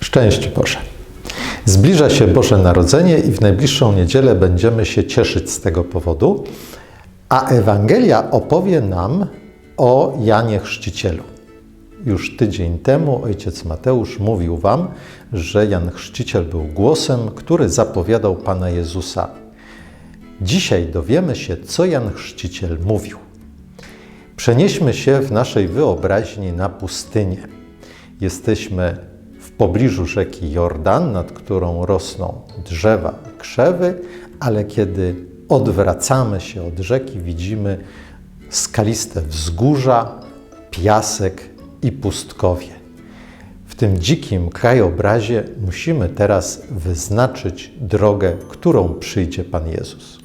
Szczęść Boże. Zbliża się Boże Narodzenie i w najbliższą niedzielę będziemy się cieszyć z tego powodu, a Ewangelia opowie nam o Janie Chrzcicielu. Już tydzień temu ojciec Mateusz mówił Wam, że Jan Chrzciciel był głosem, który zapowiadał Pana Jezusa. Dzisiaj dowiemy się, co Jan Chrzciciel mówił. Przenieśmy się w naszej wyobraźni na pustynię. Jesteśmy pobliżu rzeki Jordan, nad którą rosną drzewa, krzewy, ale kiedy odwracamy się od rzeki, widzimy skaliste wzgórza, piasek i pustkowie. W tym dzikim krajobrazie musimy teraz wyznaczyć drogę, którą przyjdzie Pan Jezus.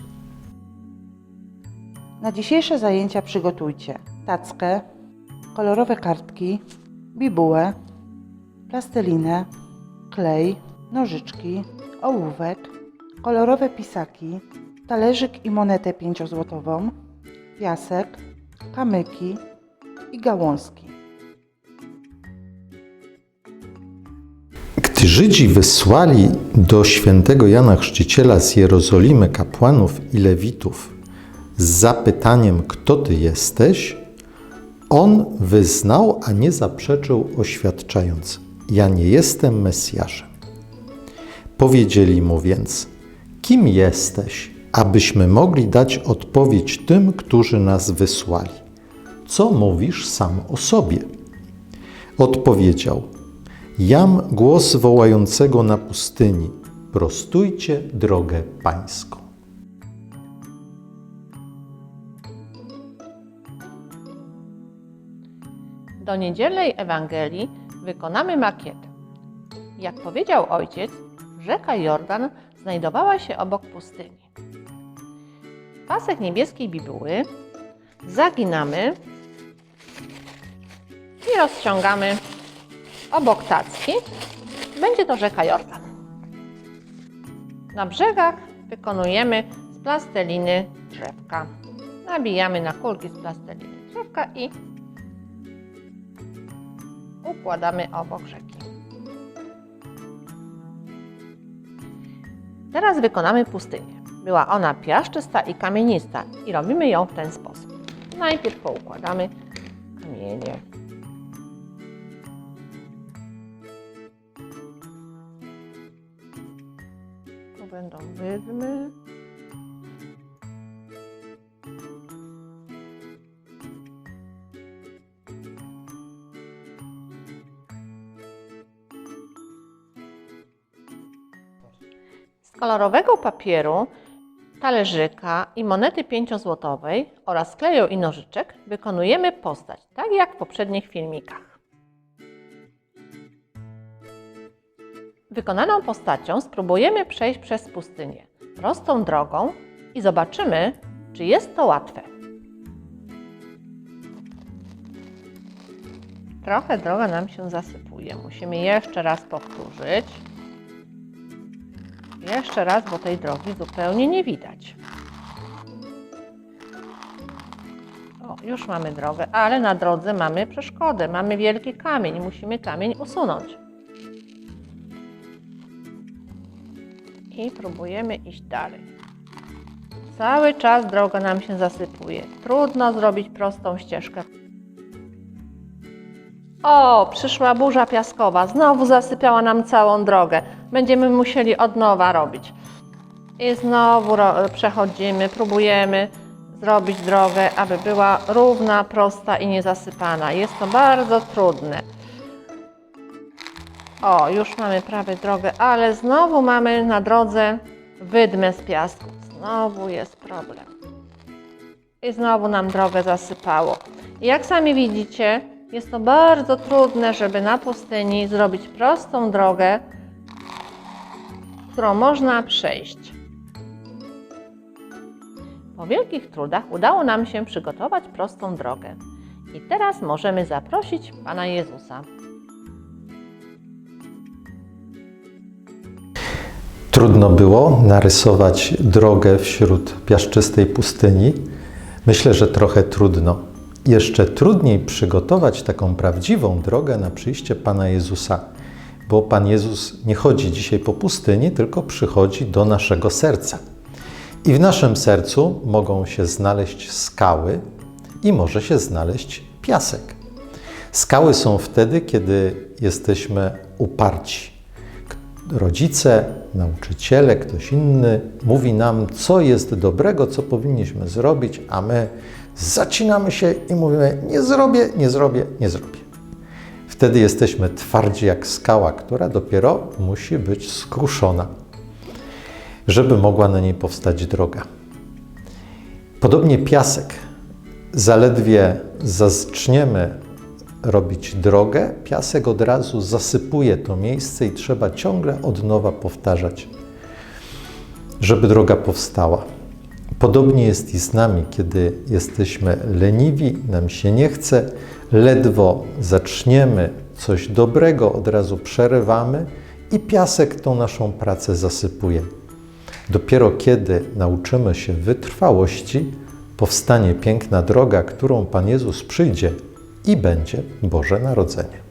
Na dzisiejsze zajęcia przygotujcie tackę, kolorowe kartki, bibułę, plastelinę, klej, nożyczki, ołówek, kolorowe pisaki, talerzyk i monetę pięciozłotową, piasek, kamyki i gałązki. Gdy Żydzi wysłali do świętego Jana Chrzciciela z Jerozolimy kapłanów i lewitów z zapytaniem, kto ty jesteś, on wyznał, a nie zaprzeczył, oświadczając: Ja nie jestem Mesjaszem. Powiedzieli mu więc: Kim jesteś, abyśmy mogli dać odpowiedź tym, którzy nas wysłali? Co mówisz sam o sobie? Odpowiedział: Jam głos wołającego na pustyni: Prostujcie drogę pańską. Do niedzielnej Ewangelii wykonamy makietę. Jak powiedział ojciec, rzeka Jordan znajdowała się obok pustyni. Pasek niebieskiej bibuły zaginamy i rozciągamy obok tacki. Będzie to rzeka Jordan. Na brzegach wykonujemy z plasteliny drzewka. Nabijamy na kulki z plasteliny drzewka i układamy obok rzeki. Teraz wykonamy pustynię. Była ona piaszczysta i kamienista i robimy ją w ten sposób. Najpierw poukładamy kamienie. Tu będą wydmy. Kolorowego papieru, talerzyka i monety pięciozłotowej oraz kleju i nożyczek wykonujemy postać, tak jak w poprzednich filmikach. Wykonaną postacią spróbujemy przejść przez pustynię prostą drogą i zobaczymy, czy jest to łatwe. Trochę droga nam się zasypuje. Musimy jeszcze raz powtórzyć. Jeszcze raz, bo tej drogi zupełnie nie widać. O, już mamy drogę, ale na drodze mamy przeszkodę. Mamy wielki kamień, musimy kamień usunąć. I próbujemy iść dalej. Cały czas droga nam się zasypuje. Trudno zrobić prostą ścieżkę. O, przyszła burza piaskowa. Znowu zasypiała nam całą drogę. Będziemy musieli od nowa robić. I znowu przechodzimy, próbujemy zrobić drogę, aby była równa, prosta i niezasypana. Jest to bardzo trudne. O, już mamy prawie drogę, ale znowu mamy na drodze wydmę z piasku. Znowu jest problem. I znowu nam drogę zasypało. I jak sami widzicie, jest to bardzo trudne, żeby na pustyni zrobić prostą drogę, którą można przejść. Po wielkich trudach udało nam się przygotować prostą drogę. I teraz możemy zaprosić Pana Jezusa. Trudno było narysować drogę wśród piaszczystej pustyni. Myślę, że trochę trudno. Jeszcze trudniej przygotować taką prawdziwą drogę na przyjście Pana Jezusa. bo Pan Jezus nie chodzi dzisiaj po pustyni, tylko przychodzi do naszego serca. I w naszym sercu mogą się znaleźć skały i może się znaleźć piasek. Skały są wtedy, kiedy jesteśmy uparci. Rodzice, nauczyciele, ktoś inny mówi nam, co jest dobrego, co powinniśmy zrobić, a my zacinamy się i mówimy: Nie zrobię, nie zrobię, nie zrobię. Wtedy jesteśmy twardzi jak skała, która dopiero musi być skruszona, żeby mogła na niej powstać droga. Podobnie piasek. Zaledwie zaczniemy robić drogę, piasek od razu zasypuje to miejsce i trzeba ciągle od nowa powtarzać, żeby droga powstała. Podobnie jest i z nami, kiedy jesteśmy leniwi, nam się nie chce, ledwo zaczniemy coś dobrego, od razu przerywamy i piasek tą naszą pracę zasypuje. Dopiero kiedy nauczymy się wytrwałości, powstanie piękna droga, którą Pan Jezus przyjdzie i będzie Boże Narodzenie.